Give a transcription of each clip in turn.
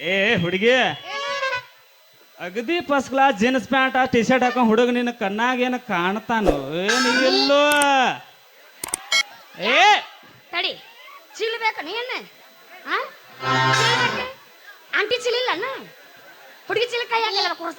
ಏ ಹುಡುಗಿ. ಅಗದಿ first class jeans pant T shirt ಹಾಕೊಂಡ್ ಹುಡುಗ ನಿನ್ನ ಕಣ್ಣಾಗ ಏನು ಕಾಣ್ತಾನು? ಏನು ಇಲ್ಲೋ ಏ. ತಡಿ ಚೀಲ ಬೇಕ ನೀನು ಆ? ಆಂಟಿ ಚೀಲ ಇಲ್ಲನ ಹುಡುಗಿ ಚೀಲ ಕೈ ಹಾಕಿಲ್ಲ ಕೂರ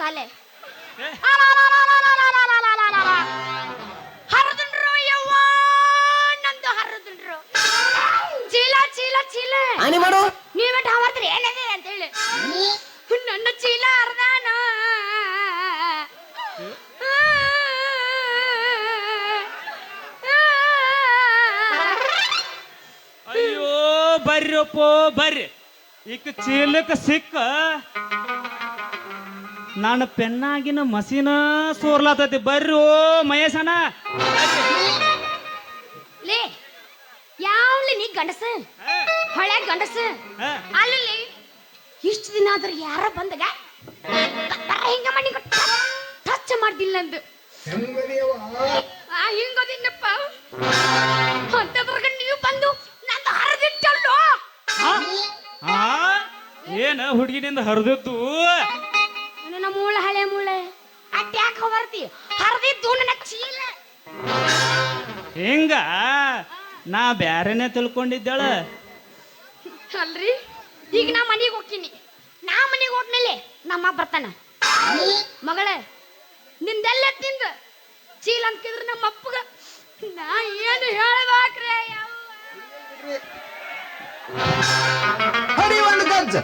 ಈಗ ಚೀಲಕ್ಕೆ ಸಿಕ್ಕ ನಾನು ಪೆನ್ನಾಗಿನ ಮಸೀನ ಸೋರ್ಲಾತೈತಿ. ಬರ್ರಿ ಓ ಮಹೇಶನ. ಲೇ ಯಾವ್ಲಿ ನೀ ಗಂಡಸ? ಹೊಳೆ ಗಂಡಸ? ಅಲ್ಲಿ ಇಷ್ಟು ದಿನ ಆದ್ರೆ ಯಾರ ಬಂದಾಗ ಹಿಂಗ ಮಣ್ಣಿ ಟಚ್ ಮಾಡ್ದಿಲ್ಲ ಅಂದು ಆ ಅಂತ ಅಂತದ್ರಾಗ ನೀವು ಬಂದು ನಾನು ಹರಿದಿಟ್ಟಲ್ಲೋ ಹಾ. ಏನ ಹುಡುಗಿನಿಂದ ಹರಿದದ್ದು? ನನ್ನ ಮೂಳೆ ಹಳೆ ಮೂಳೆ. ಅಟ್ಟ ಯಾಕೆ ಬರ್ತಿ ಹರಿದಿದ್ದು ನನ್ನ ಚೀಲ. ಹಿಂಗ? ನಾ ಬ್ಯಾರೆನೆ ತಿಳ್ಕೊಂಡಿದ್ದಾಳ. ಅಲ್ರಿ? ಈಗ ನಾ ಮನೆಗೆ ಹೋಗ್ತೀನಿ. ನಾ ಮನೆಗೆ ಹೋದ್ಮೇಲೆ ನಮ್ಮ ಬರ್ತಾನ. ಮಗಳೇ ನಿಂದೆಲ್ಲ ತಿಂದ ಚೀಲ ಅಂತಿದ್ರು ನಮ್ಮ ಅಪ್ಪಗ ನಾ ಏನು ಹೇಳಬೇಕ್ರಿ ಹರಿ ಒಂದು ಗಜ್ಜ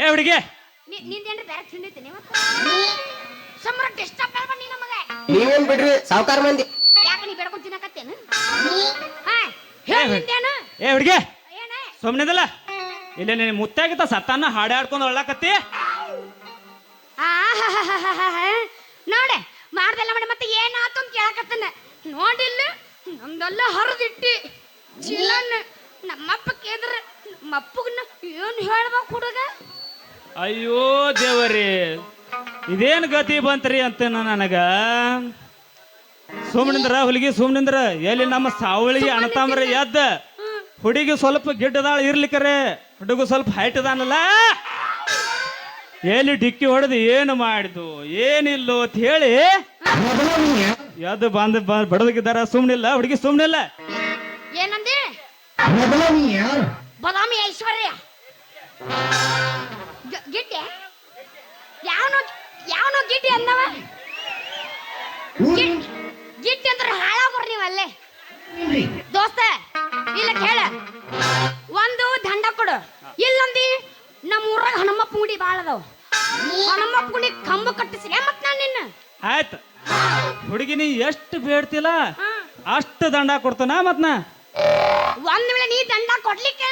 ಏ ಹುಡುಗಿ. ನಿಂದೇನ್ರಿ ಬೇರೆ ತಿಂದೈತಿ ಸಮರ ಡಿಸ್ಟರ್ಬ್ ಬನ್ನಿ ನಮಗೆ? ನೀವೇನ್ ಬಿಡ್ರಿ ಸಾವುಕಾರ ಮಂದಿ. ಯಾಕೆ ನೀ ಬೇಡ್ಕೊಂಡ್ ತಿನ್ನಕತ್ತೇನು ಹಾ ಹೇಳಿ ನಿಂದೇನು? ಏ ಹುಡುಗಿ. ಏನ? ಸುಮ್ಮನಿದಲ್ಲ ಇಲ್ಲ ನೀನು ಮುತ್ತಾಗಿತ್ತ ಸತ್ತಾನ ಹಾಡಾಡ್ಕೊಂಡು ಒಳ್ಳಾಕತ್ತಿ ನೋಡೆ ಮಾಡ್ದಲ್ಲ ಮಾಡಿ ಮತ್ತೆ ಏನಾತು ಅಂತ ಕೇಳಕತ್ತನ. ನೋಡಿಲ್ಲ ನಮ್ದೆಲ್ಲ ಹರಿದಿಟ್ಟಿ. ಚೀಲನ್ನ ನಮ್ಮಪ್ಪ ಕೇದ್ರ ನಮ್ಮಪ್ಪಗನ್ನ ಏನು ಹೇಳ್ಬೇಕು ಹುಡುಗ? ಅಯ್ಯೋ ದೇವರೇ ಇದೇನು ಗತಿ ಬಂತ್ರಿ ಅಂತ ನನಗ? ಸುಮ್ನಿಂದ್ರ ಹುಲಿಗಿ ಸುಮ್ನಿಂದ್ರ ಎಲ್ಲಿ ನಮ್ಮ ಸಾವಳಿಗೆ ಅಣತಾಮ್ರ ಎದ್ದ? ಹುಡುಗಿ ಸ್ವಲ್ಪ ಗಿಡ್ಡದಾಳ ಇರ್ಲಿಕ್ಕರೆ ಹುಡುಗ ಸ್ವಲ್ಪ ಹೈಟ್ ಅದಾನಲ್ಲ? ಎಲ್ಲಿ ಡಿಕ್ಕಿ ಹೊಡೆದು ಏನು ಮಾಡಿದ್ವು? ಏನಿಲ್ಲೋ ಅಂತ ಹೇಳಿ ಎದ್ದು ಬಂದ ಬಂದ್ ಸುಮ್ನಿಲ್ಲ ಹುಡುಗಿ ಸುಮ್ನಿಲ್ಲ. ಏನಂದಿ? ಬದಾಮಿ ಐಶ್ವರ್ಯ. ಗಿಡ್ಡೆ? ಯಾವನೋ ಯಾವನೋ ಗಿಡ್ಡೆ ಅಂದವ? ಗಿಟ್ಟಿ ಅಂದ್ರೆ ಹಾಳಾಗ್ರಿ ನೀವು ಅಲ್ಲೇ. ದೋಸ್ತ ಇಲ್ಲ ಕೇಳ. ಒಂದು ದಂಡ ಕೊಡು. ಇಲ್ಲಂದಿ ನಮ್ಮ ಊರಾಗ ಹನುಮಪ್ಪ ಗುಡಿ ಭಾಳ ಅದಾವ. ಹನುಮಪ್ಪ ಗುಡಿ ಕಂಬ ಕಟ್ಟಿಸ್ರಿ ಮತ್ ನಾನು ನಿನ್ನ? ಆಯ್ತು. ಹುಡುಗಿ ನೀ ಎಷ್ಟು ಬೇಡ್ತಿಲ್ಲ. ಅಷ್ಟು ದಂಡ ಕೊಡ್ತಾನ ಮತ್ ನಾ? ಒಂದ್ ವೇಳೆ ನೀ ದಂಡ ಕೊಡ್ಲಿಕ್ಕೆ.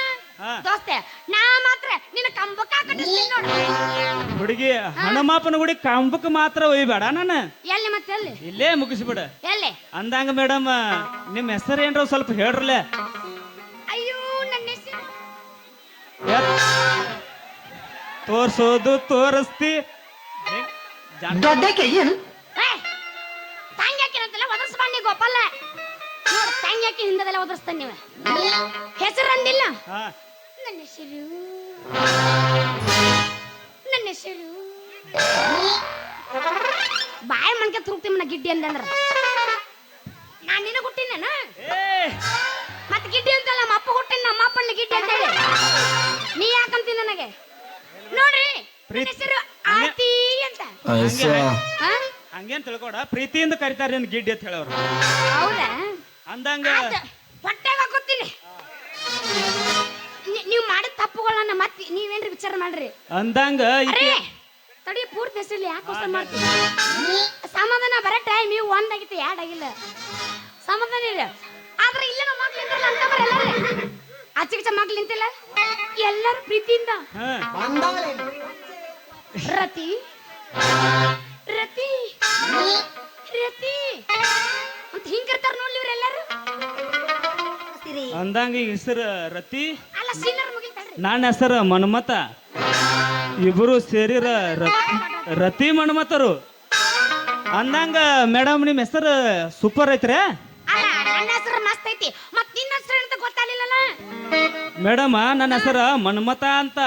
ದೋಸ್ತೆ ನಾ ಮಾತ್ರ ನಿನ್ನ ಕಂಬಕ ಕಟ್ಟಿಸ್ತೀನಿ ನೋಡು. ಹುಡುಗಿ ಹನುಮಾಪನ ಗುಡಿ ಕಂಬಕ್ಕೆ ಮಾತ್ರ ಒಯ್ಬೇಡ ನಾನು. ಎಲ್ಲಿ ಮತ್ತೆ ಎಲ್ಲಿ? ಇಲ್ಲೇ ಮುಗಿಸ್ಬಿಡ. ಎಲ್ಲಿ? ಅಂದಂಗ ಮೇಡಮ್ ನಿಮ್ಮ ಹೆಸರು ಏನ್ರ ಸ್ವಲ್ಪ ಹೇಳ್ರಲೆ. ಅಯ್ಯೋ ನನ್ನ ಹೆಸರು. ತೋರ್ಸೋದು ತೋರಿಸ್ತಿ. ದೊಡ್ಡಕ್ಕೆ ಏನು? ತಂಗ್ಯಾಕಿನಂತೆಲ್ಲ ಒದರ್ಸ್ಬಂಡಿ ಗೋಪಾಲ. ನೋಡು ತಂಗ್ಯಾಕಿ ಹಿಂದದೆಲ್ಲ ಒದರ್ಸ್ತಾನೆ ನೀವು. ಹೆಸರು ಅಂದಿಲ್ಲ. ಹಾ. ನನ್ನ ಹೆಸರು? ನನ್ನ ಹೆಸರು? ಬಾಯಿ ಮನ್ಕೆ ತುರುಕ್ತಿ ಮನ ಗಿಡ್ಡಿ ಅಂತಂದ್ರ ನಾನು ನಿನ್ನ ಹುಟ್ಟಿನ ಏ! ಮತ್ತೆ ಗಿಡ್ಡಿ ಅಂತಲ್ಲ ನಮ್ಮ ಅಪ್ಪ ಹುಟ್ಟಿನ ನಮ್ಮ ಅಪ್ಪನ ಗಿಡ್ಡಿ ಅಂತ ಹೇಳಿ. ನೀ ಯಾಕಂತಿ ನನಗೆ? ನೋಡ್ರಿ ನನ್ನ ಪ್ರೀತ್- ಹೆಸರು ಆತಿ ಅಂತ? ಹಂಗೇನ್ ತಿಳ್ಕೊಡ ಪ್ರೀತಿಯಿಂದ ಕರಿತಾರೆ ನಿನ್ ಗಿಡ್ಡಿ ಅಂತ ಹೇಳೋರು. ಹೌದಾ? ಅಂದಂಗ ತಪ್ಪುಗಳನ್ನ ಮತ್ತೆ ನೀವೇನ್ರಿ ವಿಚಾರ ಮಾಡ್ರಿ? ಅಂದಂಗ ಅರೇ ತಡಿ ಪೂರ್ತಿ ಹೆಸರಿಲ್ಲ ಯಾಕೆ ಮಾಡ್ತೀವಿ ಮಾಡ್ತೀನಿ ಸಮಾಧಾನ ಬರೋ ಟೈಮ್ ನೀವು ಒಂದಾಗಿತ್ತು ಎರಡ್ ಆಗಿಲ್ಲ. ಸಮಾಧಾನ ಇಲ್ಲ ಆದ್ರೆ ಇಲ್ಲ ನಮ್ಮ ಮಕ್ಳು ನಿಂತಿಲ್ಲ ಅಂತ ಎಲ್ಲರೂ. ಆಚೆಗೆ ಮಕ್ಳು ನಿಂತಿಲ್ಲ? ಎಲ್ಲರೂ ಪ್ರೀತಿಯಿಂದ. ರತಿ. ರತಿ. ರತಿ. ಅಂತ ಹಿಂಗಿರ್ತಾರ ನೋಡ್ಲಿ ಇವ್ರೆಲ್ಲರೂ. ಅಂದಂಗ ಹೆಸರು ರತಿ. ಅಲ್ಲ ಸೀನರ್ ನನ್ನ ಹೆಸರು ಮನ್ಮತ ಇಬ್ಬರು ಸೇರಿರ ರತಿ ರತಿ ಮನ್ಮತರು ಅಂದಂಗ ಮೇಡಮ್ ನಿಮ್ಮ ಹೆಸರು ಸೂಪರ್ ಐತ್ರಿ? ಅಲ್ಲ ನನ್ನ ಹೆಸರು ಮಸ್ತ್ ಐತಿ. ಮತ್ ನಿನ್ನ ಹೆಸರು ಅಂತ ಗೊತ್ತಾಗ್ಲಿಲ್ಲಲ್ಲ? ಮೇಡಮ್ ನನ್ನ ಹೆಸರು ಮನ್ಮತ ಅಂತ.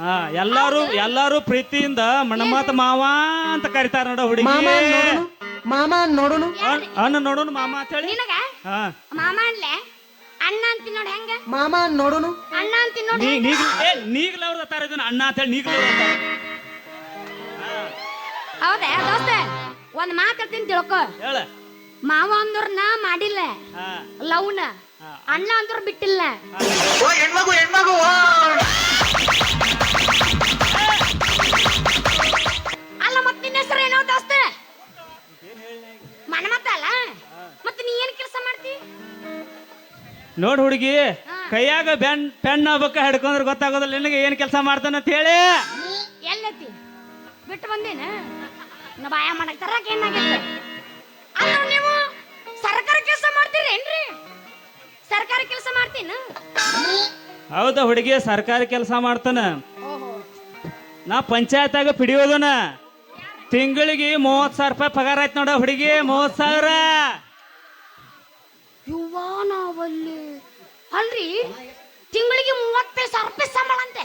ಹಾ ಎಲ್ಲಾರು ಎಲ್ಲಾರು ಪ್ರೀತಿಯಿಂದ ಮನ್ಮತ ಮಾವ ಅಂತ ಕರಿತಾರ ನೋಡ ಹುಡುಗಿ. ಮಾಮ ನೋಡೋಣ ಮಾಮ ಅಂತ ಹೇಳಿ. ನಿನಗ? ಹಾ. ಮಾಮ ಅನ್ಲೆ? ಅಣ್ಣ ಅಂತೀನಿ ನೋಡಿ ಹೆಂಗ? ಮಾಮ ನೋಡುನು? ಅಣ್ಣ ಅಂತೀನಿ ನೋಡಿ ನೀ ನೀಗ್ಲ ಏ ನೀಗ್ಲ ಅವ್ರ ಅತ್ತಾರ ಇದನ್ನ ಅಣ್ಣ ಅಂತ ಹೇಳಿ ನೀಗ್ಲ ಹೌದಾ ದೋಸ್ತ ಒಂದ್ ಮಾತು ಹೇಳ್ತೀನಿ ತಿಳ್ಕೊ. ಹೇಳ. ಮಾವ ನಾ ಮಾಡಿಲ್ಲ ಹಾ. ಲವ್ನ. ಹಾ. ಅಣ್ಣ ಅಂದ್ರ ಬಿಟ್ಟಿಲ್ಲ. ಹೆಣ್ಮಗು ಹೆಣ್ಮಗು ಅಲ್ಲ ಮತ್ ನಿನ್ನ ಹೆಸರು ಏನೋ ದೋಸ್ತ? ಮನ್ಮತ ಅಲ್ಲ? ಮತ್ ನೀ ಏನ್ ಕೆಲಸ ಮಾಡ್ತಿ? ನೋಡ್ ಹುಡುಗಿ ಕೈಯಾಗ ಬೆನ್ ಪೆನ್ ಬಕ್ಕ ಹಿಡ್ಕೊಂಡ್ರೆ ಗೊತ್ತಾಗೋದಿಲ್ಲ ನಿನಗೆ ಏನ್ ಕೆಲಸ ಮಾಡ್ತಾನ ಅಂತ ಹೇಳಿ. ಎಲ್ಲತಿ? ಬಿಟ್ಟು ಬಂದೇನ? ಬಾಯ ಮಾಡಕ್ ತರಕ್ ಏನಾಗೈತೆ? ಅಲ್ಲ ನೀವು ಸರ್ಕಾರ ಕೆಲಸ ಮಾಡ್ತೀರೇನ್ರಿ? ಸರ್ಕಾರ ಕೆಲಸ ಮಾಡ್ತೀನ? ಹೌದಾ ಹುಡುಗಿ ಸರ್ಕಾರಿ ಕೆಲಸ ಮಾಡ್ತಾನ. ನಾ ಪಂಚಾಯತ್ಯಾಗ ಪಿಡಿಯೋದನ. ತಿಂಗಳಿಗೆ ಮೂವತ್ ಸಾವಿರ ರೂಪಾಯಿ ಪಗಾರ ಆಯ್ತು ನೋಡ ಹುಡುಗಿ ಮೂವತ್ ಸಾವಿರ. ನಾವಲ್ಲಿ ಅಲ್ರಿ ತಿಂಗಳಿಗೆ ಮೂವತ್ತೈದು ಸಾವಿರ ರೂಪಾಯಿ ಸಂಬಳ ಅಂತೆ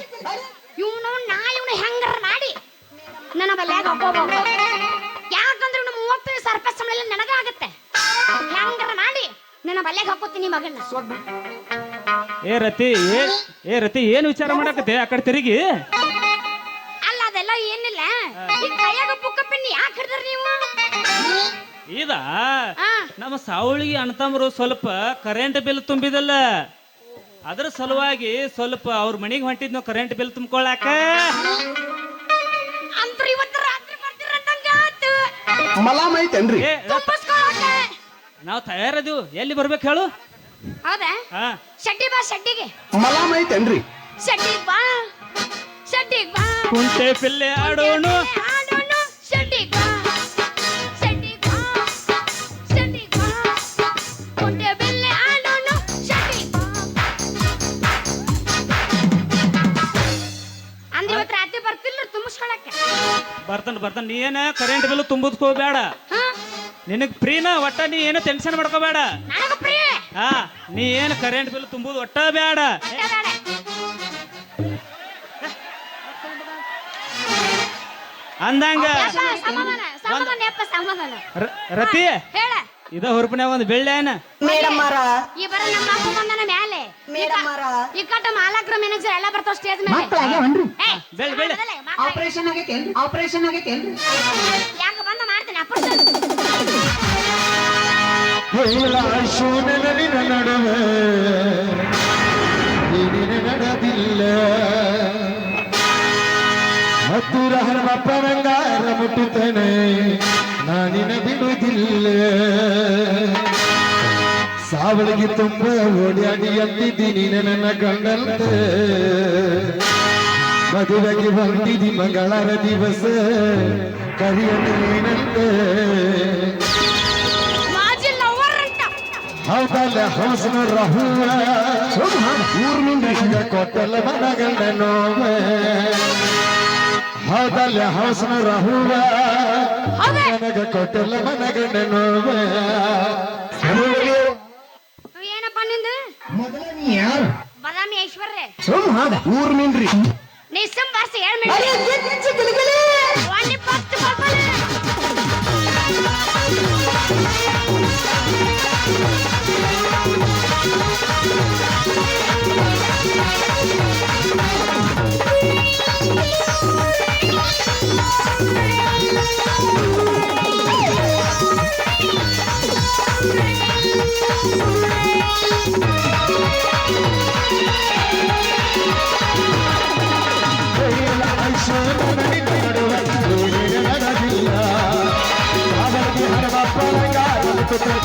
ಇವನು ನಾ ಇವನು ಹೆಂಗಾರ ಮಾಡಿ ನನ್ನ ಬಲ್ಯಾಗ ಯಾಕಂದ್ರೆ ಇವನು ಮೂವತ್ತೈದು ಸಾವಿರ ರೂಪಾಯಿ ಸಂಬಳ ಎಲ್ಲ ನನಗ ಆಗತ್ತೆ ಹೆಂಗಾರ ಮಾಡಿ ನನ್ನ ಬಲ್ಯಾಗ ಹಾಕೋತೀನಿ ಮಗನ ಏ ರತಿ ಏ ರತಿ ಏನು ವಿಚಾರ ಮಾಡಕತ್ತೆ ಆ ಕಡೆ ತಿರುಗಿ? ಅಲ್ಲ ಅದೆಲ್ಲ ಏನಿಲ್ಲ. ಈ ಕೈಯಾಗ ಬುಕ್ಕ ಪೆನ್ ಯಾಕೆ ಹಿಡಿದ್ರಿ ನೀವು? ಇದ ನಮ್ಮ ಸಾವಳಿಗೆ ಅಣ್ಣತಮ್ಮರು ಸ್ವಲ್ಪ ಕರೆಂಟ್ ಬಿಲ್ ತುಂಬಿದಲ್ಲ. ಅದ್ರ ಸಲುವಾಗಿ ಸ್ವಲ್ಪ ಅವ್ರ ಮನೆಗೆ ಹೊಂಟಿದ್ನು ಕರೆಂಟ್ ಬಿಲ್ ತುಂಬಿಕೊಳ್ಳಾಕ ಮಲಾಮ್ ಐತೇನ್ರಿ ನಾವು ತಯಾರದೀವು. ಎಲ್ಲಿ ಬರ್ಬೇಕು ಹೇಳು? ಹೌದಾ? ಹಾ. ಶೆಟ್ಟಿ ಬಾ ಶೆಟ್ಟಿಗೆ ಮಲಾಮ್ ಐತೇನ್ರಿ ಶೆಟ್ಟಿಗ್ ಬಾ. ಶೆಟ್ಟಿಗ್ ಬಾ. ಕುಂಟೆ ಪಿಲ್ಲೆ ಆಡೋಣ. ಬರ್ತಾನ ನೀ ಏನ ಕರೆಂಟ್ ಬಿಲ್ ತುಂಬುದ್ಕೋಬೇಡ ಹಾ? ನಿನಗ್ ಫ್ರೀನ ಒಟ್ಟ ನೀ ಏನು ಟೆನ್ಷನ್ ಮಾಡ್ಕೋಬೇಡ ಹಾ ನೀ ಏನು ಕರೆಂಟ್ ಬಿಲ್ ತುಂಬುದು ಒಟ್ಟ ಬೇಡ. ಅಂದಂಗ ರತಿ ಹೇಳ. ಇದ ಹುರುಪನ್ಯಾಗ ಒಂದು ಮೇಡಮ್ ಮಾರ ಈ ಬರ ನಮ್ಮ ಅಪ್ಪ ಬಂದನ ಮ್ಯಾಲೆ. ಮೇಡಮ್ ಮಾರ ಈ ಕಟ್ಟ ಮಾಲಕ್ರ ಮ್ಯಾನೇಜರ್ ಎಲ್ಲ ಬರ್ತಾವ ಸ್ಟೇಜ್ ಮೇಲೆ. ಮಕ್ಕಳಾಗ್ಯಾವನ್ರಿ ಏ, ಬೆಳ್- ಬೆಳ್. ಮೊದಲೇ ಮಕ್ಳಾಗ್ಯಾವ. ಆಪರೇಷನ್ ಆಗೈತೇನ್ರಿ ಆಪರೇಷನ್ ಆಗೈತೇನ್ರಿ ಯಾಕ ಬಂದ ಮಾಡ್ತೀನಿ? ನಡುವೆ ನೀನಿನ ನಡೆದಿಲ್ಲ. ಹತ್ತೂರ ಮುಟ್ಟುತ್ತೇನೆ ನಾನಿನ ಸಾವಳಿಗೆ ತುಂಬ ಓಡ್ಯಾಡಿ ಅಂತಿದ್ದೀನಿ ನನ್ನ ಕಂಡಂತೆ ಮದುವೆಗೆ ಹೊಂದಿದಿ ಮಂಗಳರ ದಿವಸ ಕರಿಯನೇನಂತೆ ಮಾಜಿ ಲವರ್ ಅಂತ. ಹೌದಲ್ಲ ಹೌಸನ ರಹುವ ನಿಂದ ಕೊಟ್ಟಲ್ಲ ಮನಗಂಡ ನೋವ ಹೌದಲ್ಲ ಹೌಸನ ರಹುವ ನನಗ ಕೊಟ್ಟಲ್ಲ ಮನಗಂಡ ನೋವ ಯಾರು? ಬದಾಮಿ ಐಶ್ವರ್ಯ. ಸುಮ್ ಹಾದ ಊರ್ ಮೀನ್ರಿ ನೀ ಸಿಮ್ ಬಾರ್ಸಿ ಹೇಳ್ ಮಿನಿಟ್.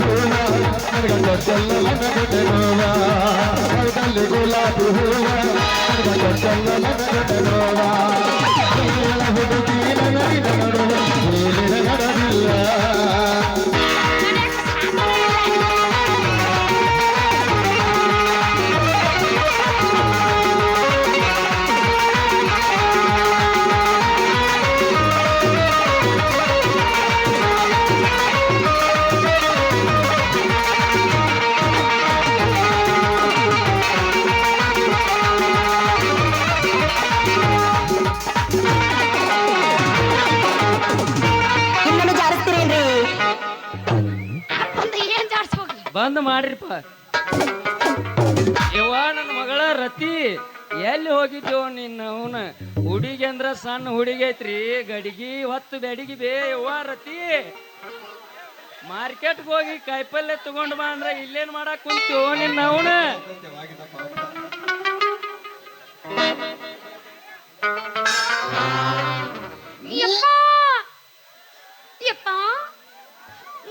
ಪತ್ತು ಬರ್ಬಾಲೆ. ಐಶ್ವರ್ಯ ನನಗಿನ ನಡುವೆ ನಡೆದಿಲ್ಲ ಸಾವಿಗೆ ಹಣವಪ್ಪ ಮುತ್ತು ನಾನಿನ ಬಿಡುವುದಿಲ್ಲ ಕಾಲದ ತುಂಬ ಹೋಗಾಡಿ ಅಂತಿದ್ದೀನಿ ನನ್ನ ಗಲ್ಲ ಗುಲಾಬಿ ಹೂವ ಕೊಟ್ಟಲ್ಲ ನೋವ ಹುಡುಗಿ ಚಂದ ಮಾಡ್ರಿಪ್ಪ. ಯವ್ವ ನನ್ನ ಮಗಳ ರತಿ, ಎಲ್ಲಿ ಹೋಗಿದ್ದೋ ನಿನ್ನ ಅವನ? ಹುಡುಗಿ ಅಂದ್ರ ಸಣ್ಣ ಹುಡುಗಿ ಐತ್ರಿ. ಗಡಿಗಿ ಹೊತ್ತು ಬೆಡಿಗಿ ಬೇ ಯವ್ವ ರತಿ. ಮಾರ್ಕೆಟ್ಗೆ ಹೋಗಿ ಕಾಯಿಪಲ್ಲೆ ತಗೊಂಡ್ ಬಾ ಅಂದ್ರ ಇಲ್ಲೇನ್ ಮಾಡಕ್ ಕುಂತ್ಯೋ ನಿನ್ನ ಅವನ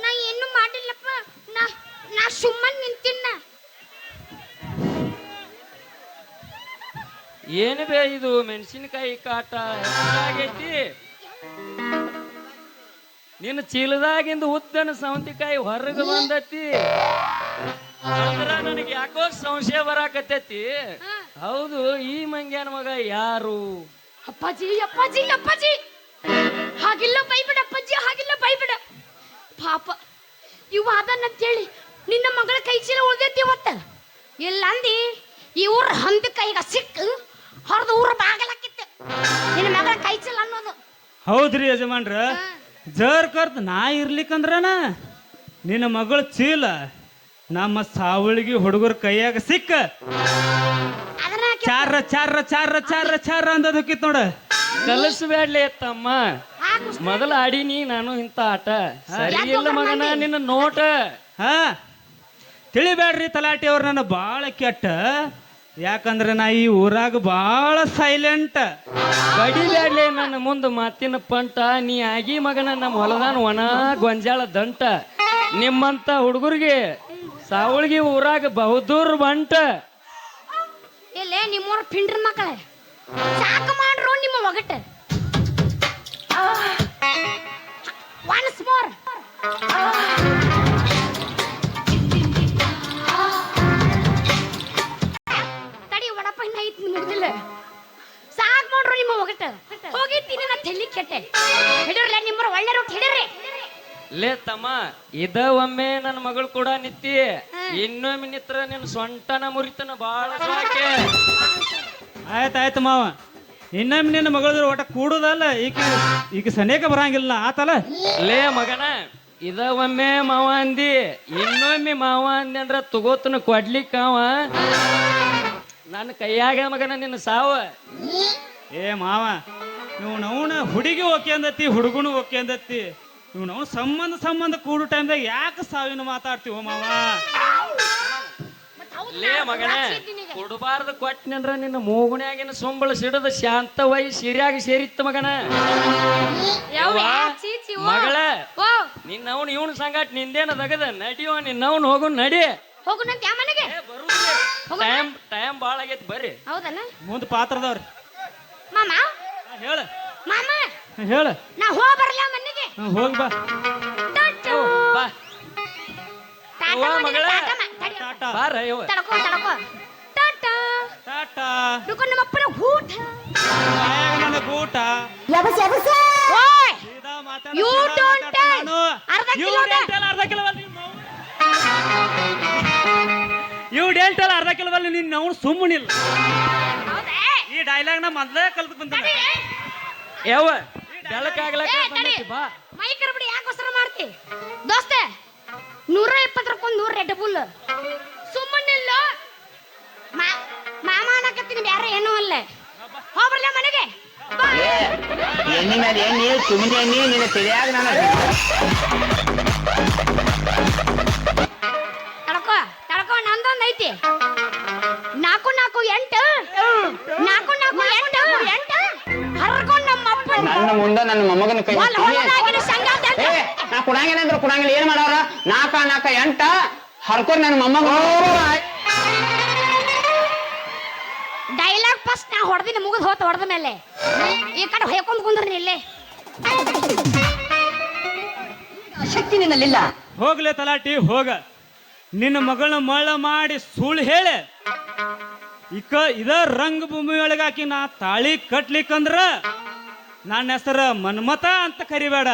ನಾ ಏನು ಮಾಡಿಲ್ಲಪ್ಪ. ನಾ ನಾ ಸುಮ್ಮನೆ ನಿಂತಿನ್ನ. ಏನು ಬೇ ಇದು ಮೆಣಸಿನಕಾಯಿ ಕಾಟ? ಹೆಚ್ಚಾಗೈತಿ ನಿನ್ನ ಚೀಲದಾಗಿಂದ ಉದ್ದನ ಸೌಂತಿಕಾಯಿ ಹೊರಗೆ ಬಂದತಿ. ಅಂದ್ರ ನನಗೆ ಯಾಕೋ ಸಂಶಯ ಬರಾಕತ್ತೈತಿ. ಹೌದು ಈ ಮಂಗ್ಯಾನ ಮಗ ಯಾರು? ಅಪ್ಪಾಜಿ ಅಪ್ಪಾಜಿ ಅಪ್ಪಾಜಿ. ಹಾಗಿಲ್ಲ ಬೈಬಿಡ ಅಪ್ಪಾಜಿ ಹಾಗಿಲ್ಲ ಬೈಬಿಡ ಪಾಪ ಇವ ಹೇಳಿ ನಿನ್ನ ಮಗಳ ಕೈ ಚೀಲ ಉಳ್ದೈತಿ ಇವತ್ತ? ಇಲ್ಲ ಅಂದಿ ಈ ಊರ ಹಂದ ಕೈಗ ಸಿಕ್ಕ ಹೊರದು ಊರ ಬಾಗಲಾಕಿತ್ತು. ನಿನ್ನ ಮಗಳ ಕೈ ಚೀಲ ಅನ್ನೋದು. ಹೌದ್ರಿ ಯಜಮಾನ್ರ ಜರ್ ಕರ್ತ್ ನಾ ಇರ್ಲಿಕ್ಕಂದ್ರನ ನಿನ್ನ ಮಗಳ ಚೀಲ ನಮ್ಮ ಸಾವಳಿಗೆ ಹುಡುಗರ ಕೈಯಾಗ ಸಿಕ್ಕ. ಚಾರ ಚಾರ ಚಾರ ಚಾರ ಚಾರ ಅಂದದಕ್ಕಿತ್ತು ನೋಡ. ಕಲಿಸ್ಬೇಡ್ಲಿ ತಮ್ಮ ಮೊದಲ ಆಡೀನಿ ನಾನು ಇಂಥ ಆಟ. ಸರಿ ಇಲ್ಲ ಮಗನ ನಿನ್ನ ನೋಟ. ಹ. ತಿಳಿಬೇಡ್ರಿ ತಲಾಟಿ ಅವ್ರ ನನ್ನ ಭಾಳ ಕೆಟ್ಟ. ಯಾಕಂದ್ರೆ ನಾ ಈ ಊರಾಗ ಭಾಳ ಸೈಲೆಂಟ್ ಬಡಿಬ್ಯಾಡ್ಲಿ ನನ್ನ ಮುಂದೆ ಮಾತಿನ ಪಂಟ. ನೀ ಆಗಿ ಮಗನ ನಮ್ಮ ಹೊಲದಾನ ಒಣ ಗೊಂಜಾಳ ದಂಟ. ನಿಮ್ಮಂತ ಹುಡುಗರಿಗೆ ಸಾವಳಿಗೆ ಊರಾಗ ಬಹುದೂರ್ ಬಂಟ. ಇಲ್ಲೇ ನಿಮ್ಮೂರ ಪಿಂಡ್ರ ಮಕ್ಕಳೇ. ಸಾಕು ಮಾಡ್ರು ನಿಮ್ಮ ಒಗಟ. ಒನ್ಸ್ ಮೋರ್ ತಡಿ ವಡಪ್ಪ ಇನ್ನ ಐತಿ ಮುಗ್ದಿಲ್ಲ ಸಾಕು ಮಾಡ್ರು ನಿಮ್ಮ ಒಗಟ. ಹೋಗಿತ್ತೀನಿ ನಾ ತೆಲ್ಲಿ ಕೆಟ್ಟೆ. ಹಿಡಿರ್ಲೆ ನಿಮ್ಮರ ಒಳ್ಳೆ ರೊಟ್ಟಿ ಹಿಡಿರಿ ಲೇ ತಮ್ಮ ಇದ ಒಮ್ಮೆ ನನ್ನ ಮಗಳು ಕೂಡ ನಿತ್ತಿ. ಇನ್ನೊಮ್ಮೆ ನಿತ್ರ ನಿನ್ನ ಸೊಂಟನ ಮುರಿತನ ಬಾಳ ಸಾಕೆ ಆಯ್ತು ಆಯ್ತು ಮಾವ. ಇನ್ನೊಮ್ಮೆ ನಿನ್ನ ಮಗಳದ್ರ ಒಟ್ಟ ಕೂಡುದಲ್ಲ ಈಗ ಈಗ ಸನೇಕ ಬರಂಗಿಲ್ಲ ಆತಲ್ಲ ಲೇ ಮಗನ ಇದ ಒಮ್ಮೆ ಮಾವ ಅಂದಿ ಇನ್ನೊಮ್ಮೆ ಮಾವ ಅಂದಿ ಅಂದ್ರ ತಗೋತನ ಕೊಡ್ಲಿಕ್ಕ ಅವ. ನನ್ನ ಕೈಯಾಗ ಮಗನ ನಿನ್ನ ಸಾವ. ಏ ಮಾವ ನೀವು ನವನ ಹುಡುಗಿ ಓಕೆ ಅಂದತ್ತಿ ಹುಡುಗನು ಓಕೆ ಅಂದತ್ತಿ ನೀವು ನಾವು ಸಂಬಂಧ ಸಂಬಂಧ ಕೂಡು ಟೈಮ್ದಾಗ ಯಾಕೆ ಸಾವಿನ ಮಾತಾಡ್ತೀವೋ ಮಾವ? ಲೇ ಮಗನ ಕೊಡಬಾರ್ದು ಕೊಟ್ಟನಂದ್ರ ನಿನ್ನ ಮೂಗುಣ್ಯಾಗಿನ ಸೊಂಬಳ ಸಿಡದ ಶಾಂತವಾಗಿ ಸಿರಿಯಾಗ ಸೇರಿತ್ತು ಮಗನ. ಯವ್ವ, ಯವ್ವ, ಚೀ, ಚೀ, ಓ. ಮಗಳ ಓ. ನಿನ್ನವನು ಇವನು ಸಂಗಾಟ ನಿಂದೇನ ದಗದ ನಿನ್ನ ಅವನು ಹೋಗು ನಡಿ. ಹೋಗುನಂತ ಯಾ ಮನೆಗೆ? ಟೈಮ್ ಟೈಮ್ ಭಾಳ ಆಗೈತಿ ಬರ್ರಿ. ಹೌದಲ್ಲ? ಮುಂದೆ ಪಾತ್ರದವ್ರಿ. ಮಾಮ? ಹೇಳ. ಮಾಮ? ಹೇಳ. ನಾ ಹೋಗ ಬರಲ್ಲ ಮನೆಗೆ? ಹೋಗಿ ಬಾ. ಟಾಟಾ. ಬಾ. ಟಾಟಾ ಅವ್ವ, ಮನೆಗೆ, ಮಗಳ. ಟಾಟಾ ಮ- ತಡಿ. ಟಾಟಾ ಬಾರ ಯವ್ವ ತಡಕೋ ತಡಕೋ. ಟಾಟಾ. ಟಾಟಾ. ಊಟ ಬಾಯಾಗ ನನಗ್ ಊಟ ಓಯ್! ಸೀದಾ ಮಾತಾಡ You ಸೀದಾ don't ಮಾತಾಡ್ತೀನಿ tell. ನಾನು. ಅರ್ಧ You ಕಿಲೋದ. don't tell, ಅರ್ಧ ಕಿಲೋ ಬಲ್ಲಿ ನಿಮ್ಮ ಅವ್ವ. You don't tell, ಅರ್ಧ ಕಿಲೋ ಬಲ್ಲಿ ನಿನ್ನ ಸುಮ್ಮನಿಲ್ಲ. ಹೌದೇ? ಈ ಡೈಲಾಗ್ನ ಮೊದ್ಲೇ ಕಲ್ತು ಬಂದ ತಡಿ. ಯವ್ವ ಬೆಳಕಾಗ್ಲಕ್ಕ ಏ, ತಡಿ. ಬಂದೈತಿ ಬಾ. ಮೈ ಕರ್ಬಿಡಿ ಯಾಕೋಸ್ಕರ ಮಾಡ್ತಿ? ದೋಸ್ತೆ ನೂರ ಇಪ್ಪತ್ತು ರೂಪಾಯಿ ನೂರ ರೆಡ್ ಬುಲ್ ಸುಮ್ಮನಿಲ್ಲ. ಮಾಮ ಅನ್ನಕತ್ತೀನಿ ಬ್ಯಾರೆ ಏನೂ ಅಲ್ಲ. ಹೋಗ್ಬರ್ಲ ಮನೆಗೆ? ಬಾ. ಎಣ್ಣೆ ಸುಮ್ಮನೆ ಎಣ್ಣೆ ನಿನ್ನ ತಿಳಿಯಾಗ ನಾನು ತಡ್ಕೋ ತಡ್ಕೋ ನಂದೊಂದ್ ಐತಿ. ನಾಲ್ಕು ನಾಲ್ಕು ಎಂಟು. ನಾಲ್ಕು ನಾಲ್ಕು ಎಂಟು. ಎಂಟು ಹರ್ಕೊಂಡು ನಮ್ಮ ಅಪ್ಪ. ನನ್ನ ಮುಂದೆ ನನ್ನ ಮೊಮ್ಮಗನ ಕೈ ಹೊಲ ಹೊಲದಾಗಿನ ಸಂಗಾತ ಏ ನಾ ಕುಡಂಗಿಲ್ಲ ಅಂದ್ರೆ ಕುಡಂಗಿಲ್ಲ ಏನ್ ಮಾಡವ್ರ ನಾಕ ನಾಕ ಎಂಟ. ಹರ್ಕೋರ್ ನನ್ನ ಮೊಮ್ಮಗ. ಡೈಲಾಗ್ ಫಸ್ಟ್ ನಾ ಹೊಡೆದಿನ ಮುಗಿದ್ ಹೋತ ಹೊಡೆದ ಮೇಲೆ. ಈ ಕಡೆ ಹೊಯ್ಕೊಂಡ್ ಕುಂದ್ರಿ ಇಲ್ಲೇ. ಶಕ್ತಿ ನಿನ್ನಲ್ಲಿಲ್ಲ. ಹೋಗ್ಲೆ ತಲಾಟಿ ಹೋಗ. ನಿನ್ನ ಮಗಳನ್ನ ಮಳ್ಳ ಮಾಡಿ ಸುಳ್ಳು ಹೇಳೆ. ಇಕ ಇದ ರಂಗಭೂಮಿ ಒಳಗೆ ಆಕಿ ನಾ ತಾಳಿ ಕಟ್ಲಿಕ್ಕಂದ್ರ ನನ್ನ ಹೆಸರು ಮನ್ಮತ ಅಂತ ಕರಿಬೇಡ.